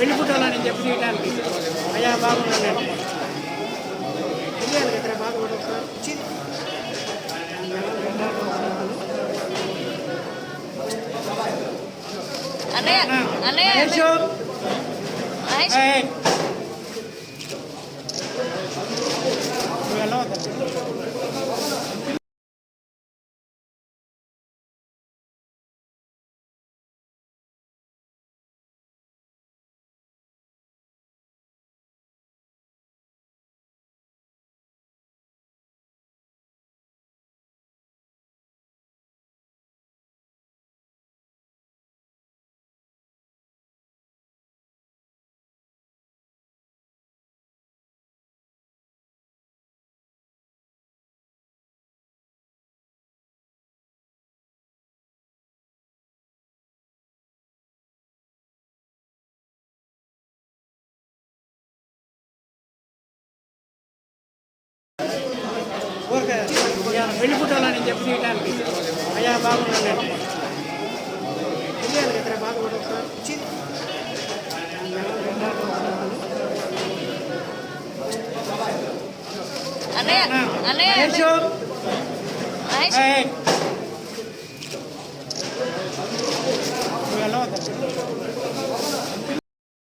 పెళ్ళి పుట్టాలని చెప్పి తీయడానికి అయ్యా బాగున్నానండి తెలియాలి కదా బాగా కూడా ఒకసారి చి. అన్నయ్య అన్నయ్య పెళ్ళి పుట్టాలని చెప్పి తీయడానికి అయ్యా బాగున్నానండి తెలియాలి కదా బాగా కూడా